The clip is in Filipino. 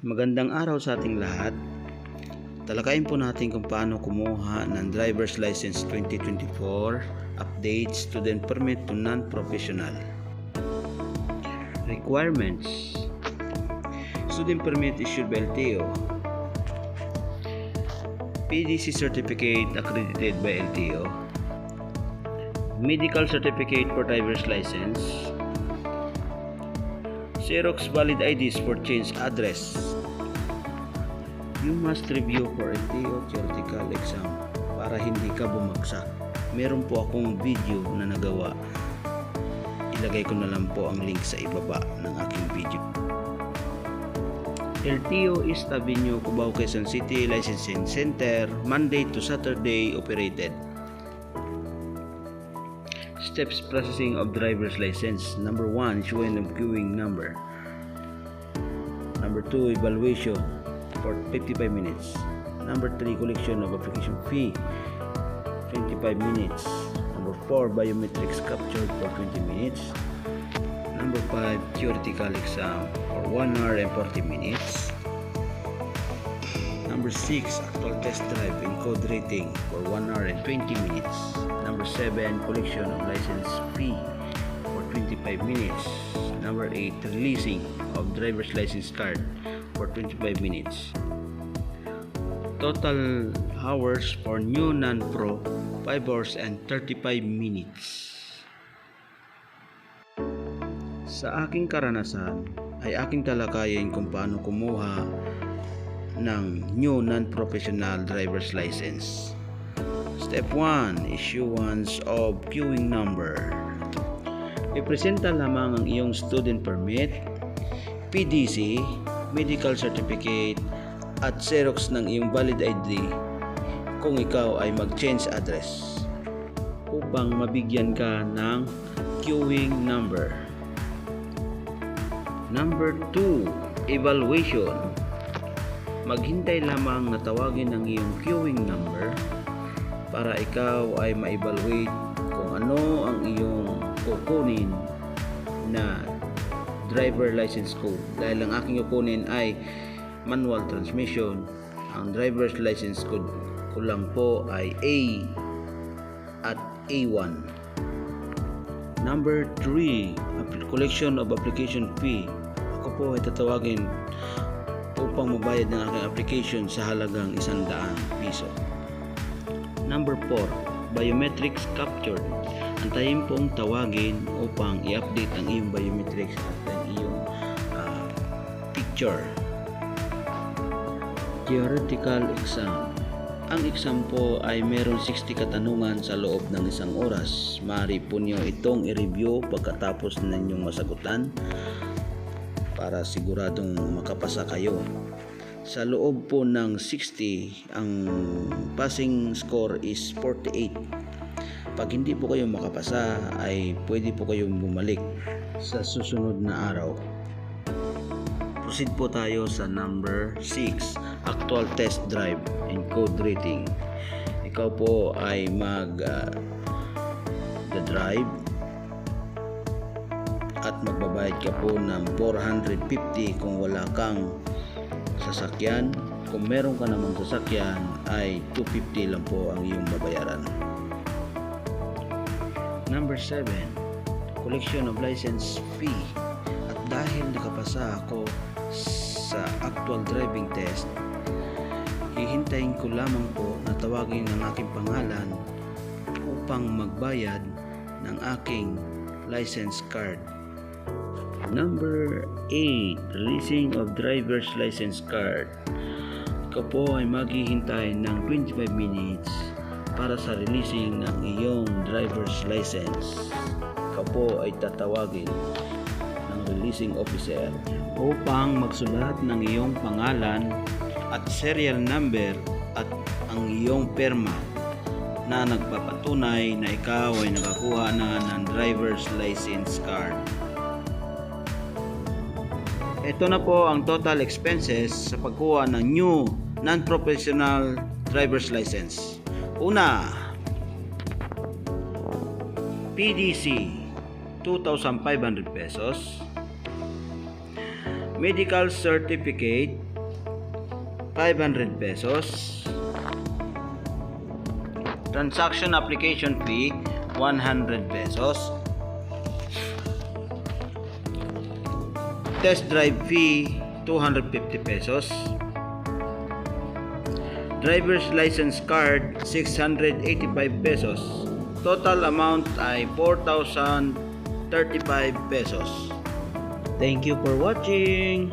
Magandang araw sa ating lahat. Talakayin po natin kung paano kumuha ng driver's license 2024 update student permit to non-professional. Requirements Student permit issued by LTO PDC certificate accredited by LTO Medical certificate for driver's license Xerox valid IDs for change address. You must review for LTO theoretical exam para hindi ka bumagsak. Meron po akong video na nagawa. Ilagay ko na lang po ang link sa ibaba ng aking video. LTO East Avenue, Cubao, Quezon City Licensing Center, Monday to Saturday operated. Steps processing of driver's license. Number 1, issuing of queuing number. Number 2, evaluation for 55 minutes. Number 3, collection of application fee 25 minutes. Number 4, biometrics captured for 20 minutes. Number 5, theoretical exam for 1 hour and 40 minutes. Number 6, actual test drive in code rating for 1 hour and 20 minutes. Number 7, collection of license fee for 25 minutes. Number 8, releasing of driver's license card for 25 minutes. Total hours for new non-pro 5 hours and 35 minutes. Sa aking karanasan ay aking talakayin kung paano kumuha ng new non-professional driver's license. Step 1, issuance of queuing number. Ipresenta lamang ang iyong student permit, PDC, medical certificate, at Xerox ng iyong valid ID kung ikaw ay mag-change address upang mabigyan ka ng queuing number. Number 2, evaluation. Maghintay lamang na tawagin ang iyong queuing number para ikaw ay ma-evaluate kung ano ang iyong kukunin na driver license code. Dahil ang aking kukunin ay manual transmission, ang driver's license code ko lang po ay A at A1. Number 3, collection of application fee. Ako po ay tatawagin upang mabayad ng aking application sa halagang 100 piso. Number 4, biometrics captured. Antayin pong tawagin upang i-update ang iyong biometrics at ang iyong ah, picture. Theoretical exam. Ang exam po ay meron 60 katanungan sa loob ng isang oras. Maaari po niyo itong i-review pagkatapos ninyong masagutan para siguradong makapasa kayo. Sa loob po ng 60, ang passing score is 48. Pag hindi po kayo makapasa, ay pwede po kayong bumalik sa susunod na araw. Proceed po tayo sa number 6, actual test drive and code rating. Ikaw po ay mag uh, the drive at magbabayad ka po ng 450 kung wala kang sasakyan. Kung meron ka namang sasakyan ay 250 lang po ang iyong babayaran. Number 7, collection of license fee. At dahil nakapasa ako sa actual driving test, hihintayin ko lamang po na tawagin ang aking pangalan upang magbayad ng aking license card. Number 8, releasing of driver's license card. Ikaw po ay maghihintay ng 25 minutes para sa releasing ng iyong driver's license. Ikaw po ay tatawagin ng releasing officer upang magsulat ng iyong pangalan at serial number at ang iyong perma na nagpapatunay na ikaw ay nakakuha na ng driver's license card. Ito na po ang total expenses sa pagkuha ng new non-professional driver's license. Una, PDC 2,500 pesos. Medical certificate 500 pesos. Transaction application fee 100 pesos. Test drive fee 250 pesos. Driver's license card 685 pesos. Total amount ay 4,035 pesos. Thank you for watching.